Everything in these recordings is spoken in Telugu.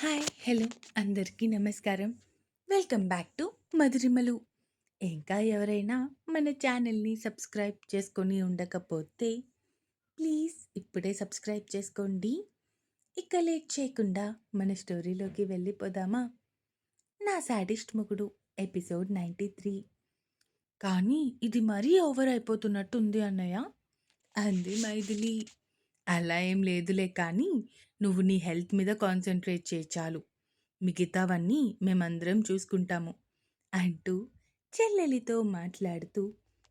హాయ్ హలో అందరికీ నమస్కారం. వెల్కమ్ బ్యాక్ టు మధురిమలు. ఇంకా ఎవరైనా మన ఛానల్ని సబ్స్క్రైబ్ చేసుకొని ఉండకపోతే ప్లీజ్ ఇప్పుడే సబ్స్క్రైబ్ చేసుకోండి. ఇక లేట్ చేయకుండా మన స్టోరీలోకి వెళ్ళిపోదామా? నా సాడిస్ట్ మొగుడు ఎపిసోడ్ నైంటీ త్రీ. కానీ ఇది మరీ ఓవర్ అయిపోతున్నట్టుంది అన్నయ్య. అంది మైథిలి. అలా ఏం లేదులే కానీ నువ్వు నీ హెల్త్ మీద కాన్సన్ట్రేట్ చేయి చాలు. మిగతావన్నీ మేమందరం చూసుకుంటాము అంటూ చెల్లెలితో మాట్లాడుతూ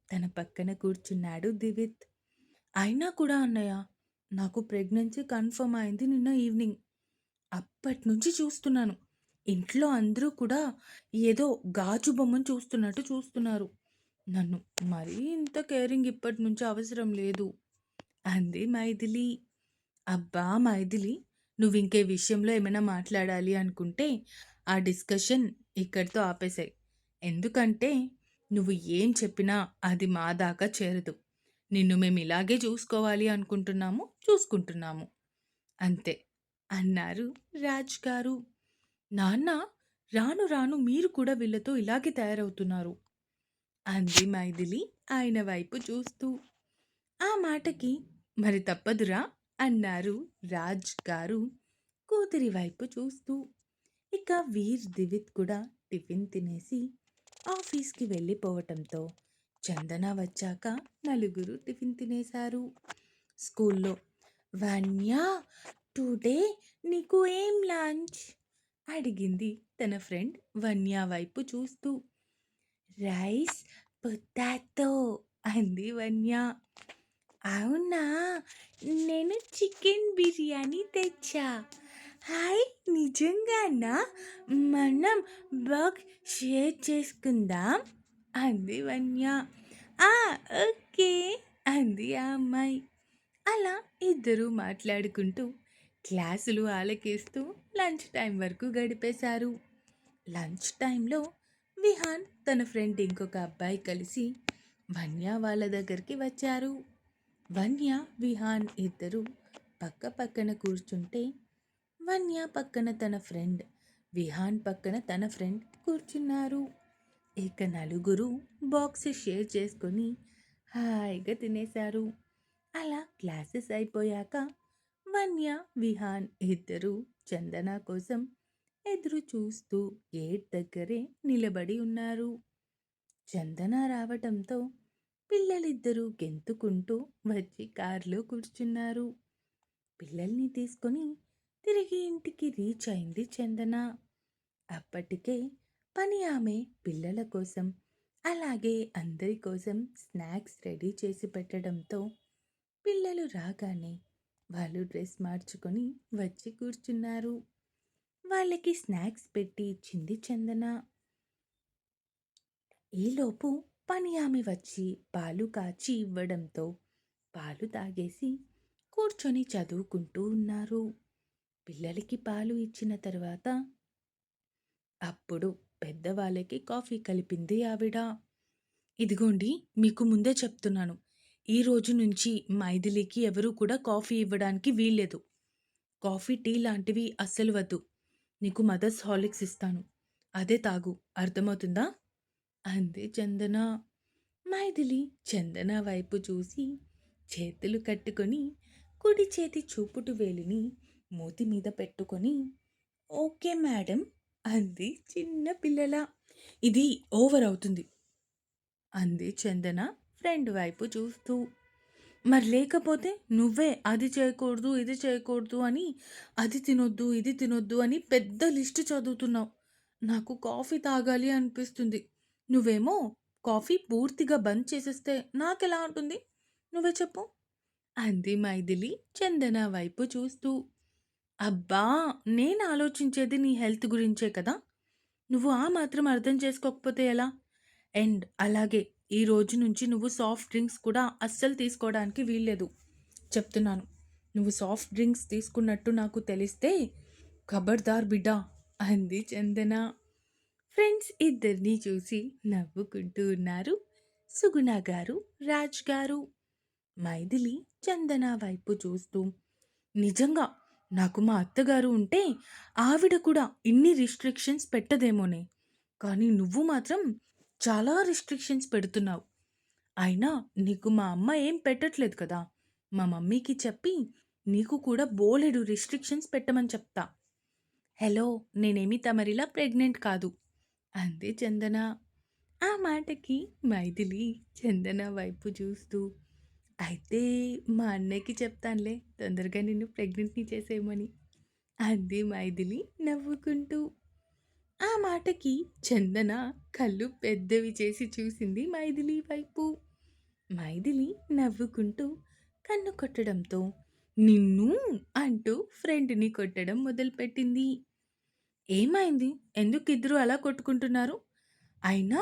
తన పక్కన కూర్చున్నాడు దివిత్. అయినా కూడా అన్నయ్య నాకు ప్రెగ్నెన్సీ కన్ఫర్మ్ అయింది నిన్న ఈవినింగ్. అప్పటి నుంచి చూస్తున్నాను. ఇంట్లో అందరూ కూడా ఏదో గాజు బొమ్మను చూస్తున్నట్టు చూస్తున్నారు. నన్ను మరీ ఇంత కేరింగ్ ఇప్పటి నుంచి అవసరం లేదు. అంది మైథిలి. అబ్బా మైథిలి నువ్వు ఇంకే విషయంలో ఏమైనా మాట్లాడాలి అనుకుంటే ఆ డిస్కషన్ ఇక్కడితో ఆపేసాయి. ఎందుకంటే నువ్వు ఏం చెప్పినా అది మా దాకా చేరదు. నిన్ను మేము ఇలాగే చూసుకోవాలి అనుకుంటున్నాము చూసుకుంటున్నాము. అంతే అన్నారు రాజ్ గారు. నాన్న రాను రాను మీరు కూడా వీళ్ళతో ఇలాగే తయారవుతున్నారు. అంది మైథిలి ఆయన వైపు చూస్తూ. ఆ మాటకి మరి తప్పదురా? అన్నారు రాజ్ గారు కూతురి వైపు చూస్తూ. ఇక వీర్ దివిత్ కూడా టిఫిన్ తినేసి ఆఫీస్కి వెళ్ళిపోవటంతో చందన వచ్చాక నలుగురు టిఫిన్ తినేశారు. స్కూల్లో వన్యా టుడే నీకు ఏం లంచ్? అడిగింది తన ఫ్రెండ్ వన్యా వైపు చూస్తూ. రైస్ పొటాటో అంది వన్యా. అవునా? నేను చికెన్ బిర్యానీ తెచ్చా. హాయ్ నిజంగానా? మనం బాగ్ షేర్ చేసుకుందాం. అంది వన్య. ఆ ఓకే అంది ఆ అమ్మాయి. అలా ఇద్దరూ మాట్లాడుకుంటూ క్లాసులు ఆలకిస్తూ లంచ్ టైం వరకు గడిపేశారు. లంచ్ టైంలో విహాన్ తన ఫ్రెండ్ ఇంకొక అబ్బాయి కలిసి వన్య వాళ్ళ దగ్గరికి వచ్చారు. వన్య విహాన్ ఇద్దరు పక్క పక్కన కూర్చుంటే వన్య పక్కన తన ఫ్రెండ్ విహాన్ పక్కన తన ఫ్రెండ్ కూర్చున్నారు. ఇక నలుగురు బాక్స్ షేర్ చేసుకొని హాయిగా తినేశారు. అలా క్లాసెస్ అయిపోయాక వన్య విహాన్ ఇద్దరు చందన కోసం ఎదురు చూస్తూ గేట్ దగ్గరే నిలబడి ఉన్నారు. చందన రావటంతో పిల్లలిద్దరూ గెంతుకుంటూ వచ్చి కారులో కూర్చున్నారు. పిల్లల్ని తీసుకొని తిరిగి ఇంటికి రీచ్ అయింది చందన. అప్పటికే పని ఆమె పిల్లల కోసం అలాగే అందరి కోసం స్నాక్స్ రెడీ చేసి పెట్టడంతో పిల్లలు రాగానే వాళ్ళు డ్రెస్ మార్చుకొని వచ్చి కూర్చున్నారు. వాళ్ళకి స్నాక్స్ పెట్టి ఇచ్చింది చందన. ఈలోపు పని ఆమె వచ్చి పాలు కాచి ఇవ్వడంతో పాలు తాగేసి కూర్చొని చదువుకుంటూ ఉన్నారు. పిల్లలకి పాలు ఇచ్చిన తర్వాత అప్పుడు పెద్దవాళ్ళకి కాఫీ కలిపింది ఆవిడ. ఇదిగోండి మీకు ముందే చెప్తున్నాను. ఈ రోజు నుంచి మైథిలికి ఎవరూ కూడా కాఫీ ఇవ్వడానికి వీల్లేదు. కాఫీ టీ లాంటివి అస్సలు వద్దు. నీకు మదర్స్ హాలిక్స్ ఇస్తాను. అదే తాగు. అర్థమవుతుందా? అంది చందన. మైథిలి చందన వైపు చూసి చేతులు కట్టుకొని కుడి చేతి చూపుటు వేలిని మూతి మీద పెట్టుకొని ఓకే మేడం అంది చిన్న పిల్లల. ఇది ఓవర్ అవుతుంది అంది చందన ఫ్రెండ్ వైపు చూస్తూ. మరి లేకపోతే నువ్వే అది చేయకూడదు ఇది చేయకూడదు అని అది తినొద్దు ఇది తినొద్దు అని పెద్ద లిస్టు చదువుతున్నావు. నాకు కాఫీ తాగాలి అనిపిస్తుంది. నువ్వేమో కాఫీ పూర్తిగా బంద్ చేసేస్తే నాకెలా ఉంటుంది? నువ్వే చెప్పు. అంది మైథిలి చందన వైపు చూస్తూ. అబ్బా నేను ఆలోచించేది నీ హెల్త్ గురించే కదా? నువ్వు ఆ మాత్రం అర్థం చేసుకోకపోతే ఎలా? అండ్ అలాగే ఈ రోజు నుంచి నువ్వు సాఫ్ట్ డ్రింక్స్ కూడా అస్సలు తీసుకోవడానికి వీల్లేదు. చెప్తున్నాను. నువ్వు సాఫ్ట్ డ్రింక్స్ తీసుకున్నట్టు నాకు తెలిస్తే ఖబర్దార్ బిడ్డా అంది చందన. ఫ్రెండ్స్ ఇద్దరిని చూసి నవ్వుకుంటూ ఉన్నారు సుగుణ గారు రాజ్ గారు మైథిలి చందన వైపు చూస్తూ నిజంగా నాకు మా అత్తగారు ఉంటే ఆవిడ కూడా ఇన్ని రిస్ట్రిక్షన్స్ పెట్టదేమోనే. కానీ నువ్వు మాత్రం చాలా రిస్ట్రిక్షన్స్ పెడుతున్నావు. అయినా నీకు మా అమ్మ ఏం పెట్టట్లేదు కదా! మా మమ్మీకి చెప్పి నీకు కూడా బోలెడు రిస్ట్రిక్షన్స్ పెట్టమని చెప్తా. హలో! నేనేమి తమరిలా ప్రెగ్నెంట్ కాదు. అంది చందన. ఆ మాటకి మైథిలి చందన వైపు చూస్తూ, అయితే మా అన్నయ్యకి చెప్తానులే తొందరగా నిన్ను ప్రెగ్నెంట్‌ని చేసేయమని. అంది మైథిలి నవ్వుకుంటూ. ఆ మాటకి చందన కళ్ళు పెద్దవి చేసి చూసింది మైథిలి వైపు. మైథిలి నవ్వుకుంటూ కన్ను కొట్టడంతో నిన్ను అంటూ ఫ్రెండ్‌ని కొట్టడం మొదలుపెట్టింది. ఏమైంది? ఎందుకు ఇద్దరు అలా కొట్టుకుంటున్నారు? అయినా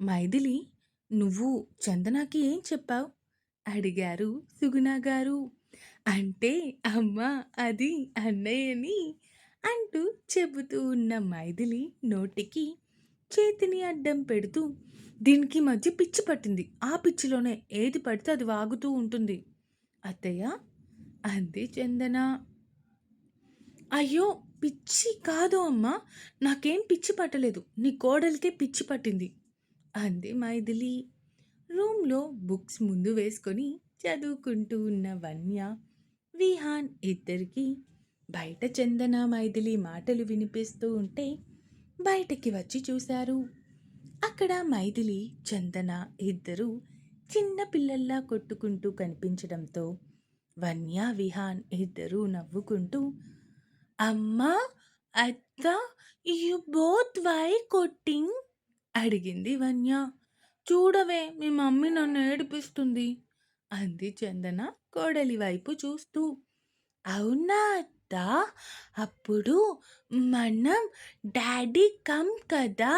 మైథిలి నువ్వు చందనకి ఏం చెప్పావు? అడిగారు సుగుణ గారు. అంటే అమ్మ అది అన్నయ్యని అంటూ చెబుతూ ఉన్న మైథిలి నోటికి చేతిని అడ్డం పెడుతూ దీనికి మధ్య పిచ్చి పట్టింది. ఆ పిచ్చిలోనే ఏది పడితే అది వాగుతూ ఉంటుంది. అత్తయ్య అంది చందన. అయ్యో! పిచ్చి కాదు అమ్మా! నాకేం పిచ్చి పట్టలేదు. నీ కోడలికే పిచ్చి పట్టింది. అంది మైథిలి. రూమ్‌లో బుక్స్ ముందు వేసుకొని చదువుకుంటూ ఉన్న వన్య, విహాన్ ఇద్దరికీ బయట చందన, మైథిలి మాటలు వినిపిస్తూ ఉంటే బయటకి వచ్చి చూశారు. అక్కడ మైథిలి, చందన ఇద్దరూ చిన్న పిల్లల్లా కొట్టుకుంటూ కనిపించడంతో వన్య, విహాన్ ఇద్దరూ నవ్వుకుంటూ అమ్మా! అత్త యు బోత్ వై కొట్టింగ్? అడిగింది వన్య. చూడవే మీ మమ్మీ నన్ను ఏడిపిస్తుంది. అంది చందన కోడలి వైపు చూస్తూ. అవునా అత్తా! అప్పుడు మనం డాడీ కమ్ కదా!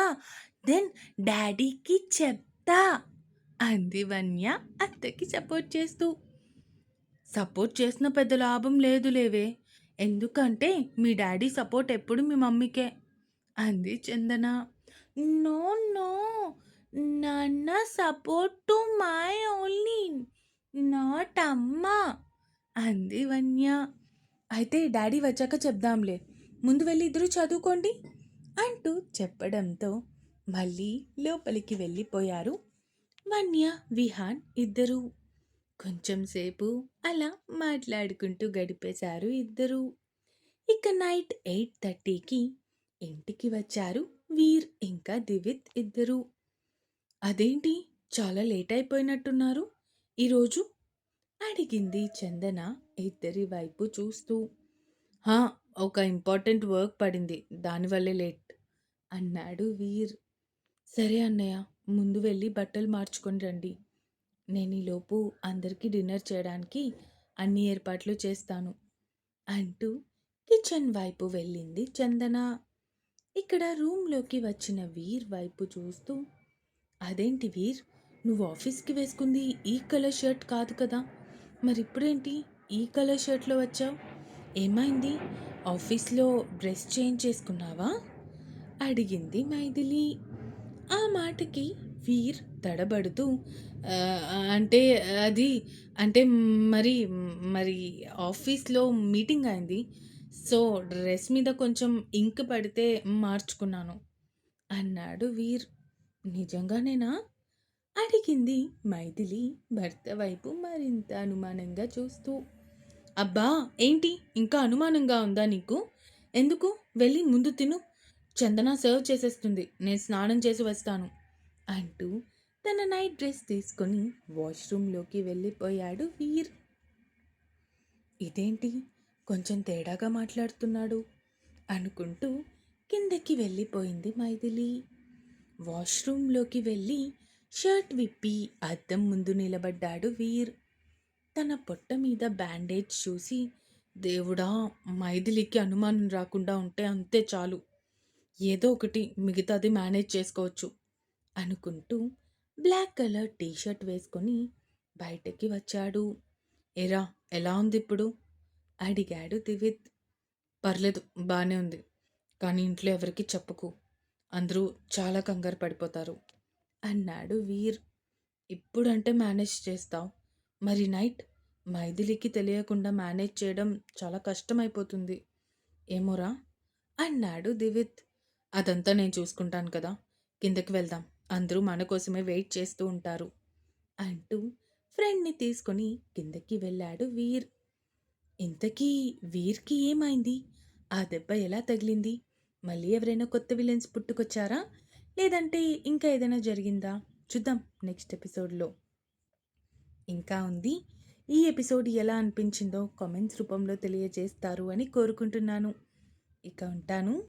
దెన్ డాడీకి చెప్తా. అంది వన్య అత్తకి సపోర్ట్ చేస్తూ. సపోర్ట్ చేసిన పెద్ద లాభం లేదులేవే. ఎందుకంటే మీ డాడీ సపోర్ట్ ఎప్పుడు మీ మమ్మీకే. అంది చందన. నో నో నాన్న support to my only not అమ్మ. అంది వన్య. అయితే డాడీ వచ్చాక చెప్దాంలే. ముందు వెళ్ళి ఇద్దరు చదువుకోండి. అంటూ చెప్పడంతో మళ్ళీ లోపలికి వెళ్ళిపోయారు వన్య, విహాన్ ఇద్దరూ. కొంచెం సేపు అలా మాట్లాడుకుంటూ గడిపేశారు ఇద్దరూ. ఇక నైట్ 8:30కి ఇంటికి వచ్చారు వీర్ ఇంకా దివిత్ ఇద్దరూ. అదేంటి చాలా లేట్ అయిపోయినట్టున్నారు ఈరోజు? అడిగింది చందన ఇద్దరి వైపు చూస్తూ. హా! ఒక ఇంపార్టెంట్ వర్క్ పడింది. దానివల్లే లేట్ అన్నాడు వీర్. సరే అన్నయ్య ముందు వెళ్ళి బట్టలు మార్చుకొని రండి. నేను ఈలోపు అందరికీ డిన్నర్ చేయడానికి అన్ని ఏర్పాట్లు చేస్తాను. అంటూ కిచెన్ వైపు వెళ్ళింది చందన. ఇక్కడ రూమ్‌లోకి వచ్చిన వీర్ వైపు చూస్తూ అదేంటి వీర్ నువ్వు ఆఫీస్‌కి వేసుకుంది ఈ కలర్ షర్ట్ కాదు కదా! మరిప్పుడేంటి ఈ కలర్ షర్ట్‌లో వచ్చావు? ఏమైంది? ఆఫీస్‌లో డ్రెస్ చేంజ్ చేసుకున్నావా? అడిగింది మైథిలి. ఆ మాటకి వీర్ తడబడుతూ అంటే అది అంటే మరి మరి ఆఫీస్‌లో మీటింగ్ అయింది. సో, డ్రెస్ మీద కొంచెం ఇంక్ పడితే మార్చుకున్నాను. అన్నాడు వీర్. నిజంగానేనా? అడిగింది మైథిలి భర్త వైపు మరింత అనుమానంగా చూస్తూ. అబ్బా! ఏంటి ఇంకా అనుమానంగా ఉందా నీకు? ఎందుకు? వెళ్ళి ముందు తిను. చందన సర్వ్ చేసేస్తుంది. నేను స్నానం చేసి వస్తాను. అంటూ తన నైట్ డ్రెస్ తీసుకొని వాష్‌రూమ్‌లోకి వెళ్ళిపోయాడు వీర్. ఇదేంటి కొంచెం తేడాగా మాట్లాడుతున్నాడు అనుకుంటూ కిందకి వెళ్ళిపోయింది మైథిలి. వాష్‌రూమ్‌లోకి వెళ్ళి షర్ట్ విప్పి అద్దం ముందు నిలబడ్డాడు వీర్. తన పొట్ట మీద బ్యాండేజ్ చూసి దేవుడా! మైథిలికి అనుమానం రాకుండా ఉంటే అంతే చాలు. ఏదో ఒకటి మిగతాది మేనేజ్ చేసుకోవచ్చు. అనుకుంటూ బ్లాక్ కలర్ టీ షర్ట్ వేసుకొని బయటకి వచ్చాడు. ఎరా ఎలా ఉంది ఇప్పుడు అడిగాడు దివిత్. పర్లేదు బాగానే ఉంది. కానీ ఇంట్లో ఎవరికి చెప్పకు. అందరూ చాలా కంగారు పడిపోతారు. అన్నాడు వీర్. ఇప్పుడంటే మేనేజ్ చేస్తావు. మరి నైట్ మైథిలికి తెలియకుండా మేనేజ్ చేయడం చాలా కష్టమైపోతుంది ఏమోరా అన్నాడు దివిత్ అదంతా నేను చూసుకుంటాను కదా కిందకి వెళ్దాం అందరూ మన కోసమే వెయిట్ చేస్తూ ఉంటారు అంటూ ఫ్రెండ్ని తీసుకొని కిందకి వెళ్ళాడు వీర్. ఇంతకీ వీర్కి ఏమైంది? ఆ దెబ్బ ఎలా తగిలింది? మళ్ళీ ఎవరైనా కొత్త విలన్స్ పుట్టుకొచ్చారా? లేదంటే ఇంకా ఏదైనా జరిగిందా? చూద్దాం నెక్స్ట్ ఎపిసోడ్లో. ఇంకా ఉంది. ఈ ఎపిసోడ్ ఎలా అనిపించిందో కామెంట్స్ రూపంలో తెలియజేస్తారు అని కోరుకుంటున్నాను. ఇక ఉంటాను.